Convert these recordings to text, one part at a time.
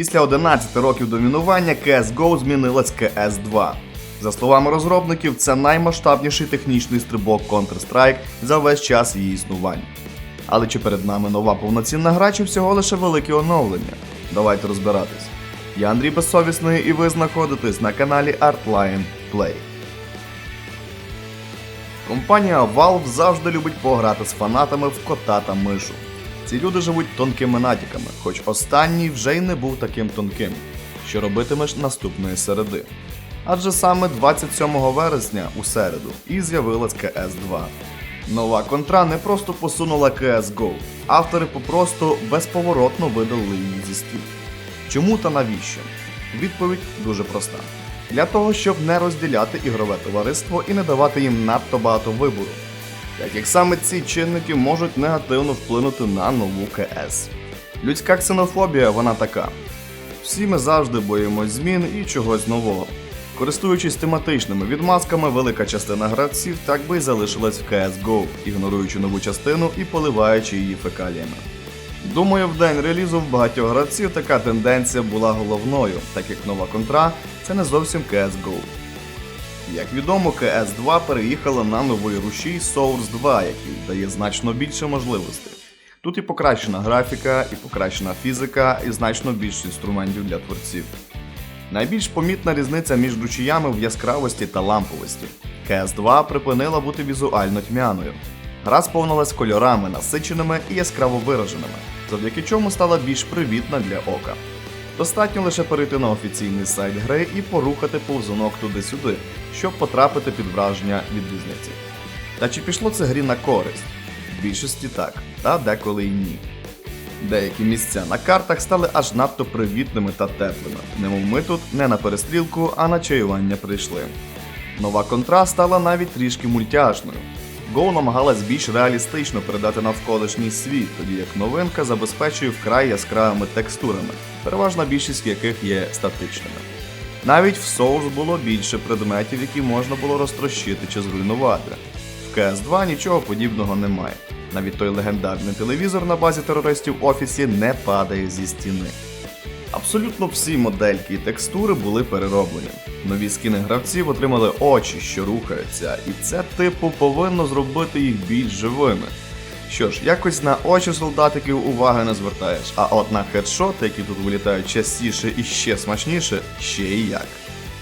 Після 11 років домінування CSGO змінилась CS2. За словами розробників, це наймасштабніший технічний стрибок Counter-Strike за весь час її існування. Але чи перед нами нова повноцінна гра, чи всього лише велике оновлення? Давайте розбиратись. Я Андрій Безсовісний і ви знаходитесь на каналі Artline Play. Компанія Valve завжди любить пограти з фанатами в кота та мишу. Ці люди живуть тонкими натяками, хоч останній вже й не був таким тонким, що робитимеш наступної середи. Адже саме 27 вересня у середу і з'явилась CS2. Нова контра не просто посунула CSGO, автори попросту безповоротно видалили її зі стін. Чому та навіщо? Відповідь дуже проста: для того, щоб не розділяти ігрове товариство і не давати їм надто багато вибору. Так як саме ці чинники можуть негативно вплинути на нову КС. Людська ксенофобія вона така. Всі ми завжди боїмось змін і чогось нового. Користуючись тематичними відмазками, велика частина гравців так би й залишилась в CSGO, ігноруючи нову частину і поливаючи її фекаліями. Думаю, в день релізу в багатьох гравців така тенденція була головною, так як нова контра це не зовсім CSGO. Як відомо, CS2 переїхала на новий рушій Source 2, який дає значно більше можливостей. Тут і покращена графіка, і покращена фізика, і значно більше інструментів для творців. Найбільш помітна різниця між ручіями в яскравості та ламповості. CS2 припинила бути візуально тьмяною. Гра сповнилась кольорами, насиченими і яскраво вираженими, завдяки чому стала більш привітна для ока. Достатньо лише перейти на офіційний сайт гри і порухати повзунок туди-сюди, щоб потрапити під враження від різниці. Та чи пішло це грі на користь? В більшості так, та деколи й ні. Деякі місця на картах стали аж надто привітними та теплими, немов ми тут не на перестрілку, а на чаювання прийшли. Нова контра стала навіть трішки мультяшною. Go намагалась більш реалістично передати навколишній світ, тоді як новинка забезпечує вкрай яскравими текстурами, переважна більшість яких є статичними. Навіть в Souls було більше предметів, які можна було розтрощити чи зруйнувати. В CS2 нічого подібного немає. Навіть той легендарний телевізор на базі терористів в офісі не падає зі стіни. Абсолютно всі модельки і текстури були перероблені. Нові скіни гравців отримали очі, що рухаються, і це типу повинно зробити їх більш живими. Що ж, якось на очі солдатиків уваги не звертаєш, а от на хедшоти, які тут вилітають частіше і ще смачніше, ще і як.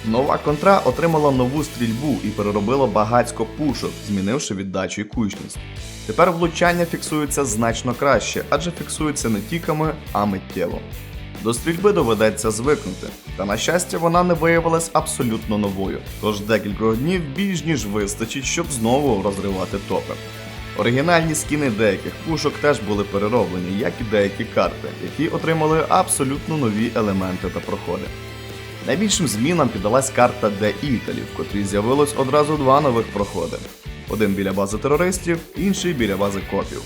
Нова контра отримала нову стрільбу і переробила багацько пушок, змінивши віддачу і кучність. Тепер влучання фіксується значно краще, адже фіксуються не тіками, а миттєво. До стрільби доведеться звикнути, та на щастя вона не виявилась абсолютно новою, тож декількох днів більш ніж вистачить, щоб знову розривати топи. Оригінальні скіни деяких пушок теж були перероблені, як і деякі карти, які отримали абсолютно нові елементи та проходи. Найбільшим змінам піддалась карта The Italy, в котрій з'явилось одразу два нових проходи: один біля бази терористів, інший біля бази копів.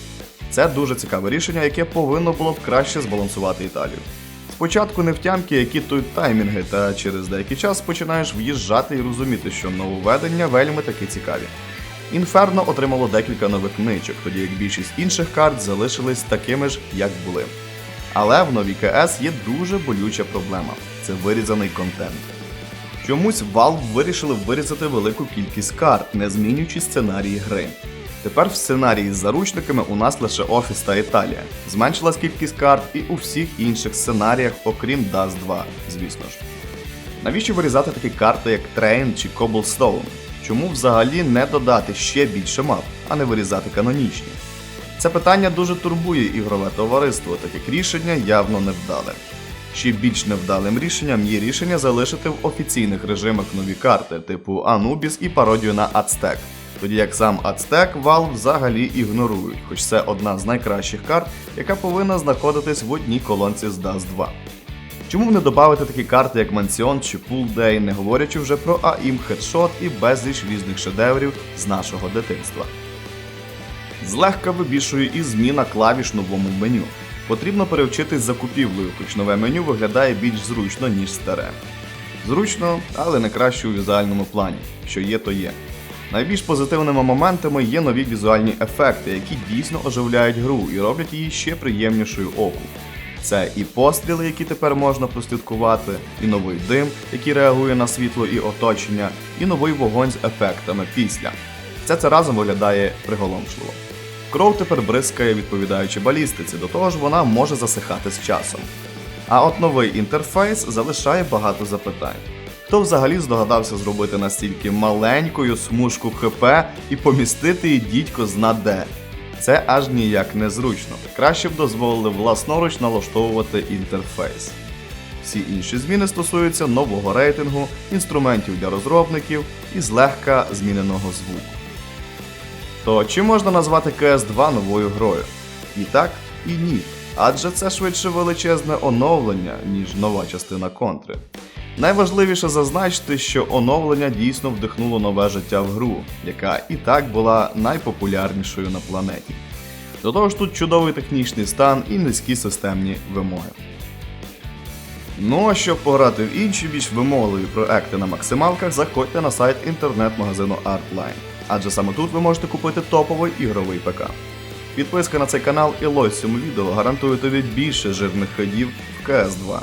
Це дуже цікаве рішення, яке повинно було б краще збалансувати Італію. Спочатку не втямки, які тут таймінги, та через деякий час починаєш в'їжджати і розуміти, що нововведення вельми таки цікаві. Інферно отримало декілька нових ничок, тоді як більшість інших карт залишились такими ж, як були. Але в новій КС є дуже болюча проблема це вирізаний контент. Чомусь Valve вирішили вирізати велику кількість карт, не змінюючи сценарії гри. Тепер в сценарії з заручниками у нас лише Офіс та Італія. Зменшилась кількість карт і у всіх інших сценаріях, окрім Dust 2, звісно ж. Навіщо вирізати такі карти, як Train чи Cobblestone? Чому взагалі не додати ще більше мап, а не вирізати канонічні? Це питання дуже турбує ігрове товариство, так як рішення явно невдале. Ще більш невдалим рішенням є рішення залишити в офіційних режимах нові карти, типу Anubis і пародію на Aztec. Тоді як сам Aztec Valve взагалі ігнорують, хоч це одна з найкращих карт, яка повинна знаходитись в одній колонці з Dust 2. Чому б не додати такі карти, як Mansion чи Pool Day, не говорячи вже про AIM Headshot і безліч різних шедеврів з нашого дитинства? Злегка вибішує і зміна клавіш новому меню. Потрібно перевчитись закупівлею, хоч нове меню виглядає більш зручно, ніж старе. Зручно, але не краще у візуальному плані. Що є, то є. Найбільш позитивними моментами є нові візуальні ефекти, які дійсно оживляють гру і роблять її ще приємнішою оку. Це і постріли, які тепер можна прослідкувати, і новий дим, який реагує на світло і оточення, і новий вогонь з ефектами після. Все це разом виглядає приголомшливо. Кров тепер бризкає, відповідаючи балістиці, до того ж вона може засихати з часом. А от новий інтерфейс залишає багато запитань. Хто взагалі здогадався зробити настільки маленькою смужку ХП і помістити її дідько зна де? Це аж ніяк незручно. Краще б дозволили власноруч налаштовувати інтерфейс. Всі інші зміни стосуються нового рейтингу, інструментів для розробників і злегка зміненого звуку. То чи можна назвати CS2 новою грою? І так, і ні. Адже це швидше величезне оновлення, ніж нова частина контри. Найважливіше зазначити, що оновлення дійсно вдихнуло нове життя в гру, яка і так була найпопулярнішою на планеті. До того ж тут чудовий технічний стан і низькі системні вимоги. Ну а щоб пограти в інші більш вимогливі проекти на максималках, заходьте на сайт інтернет-магазину Artline, адже саме тут ви можете купити топовий ігровий ПК. Підписка на цей канал і лось цьому відео гарантує тобі більше жирних ходів в CS2.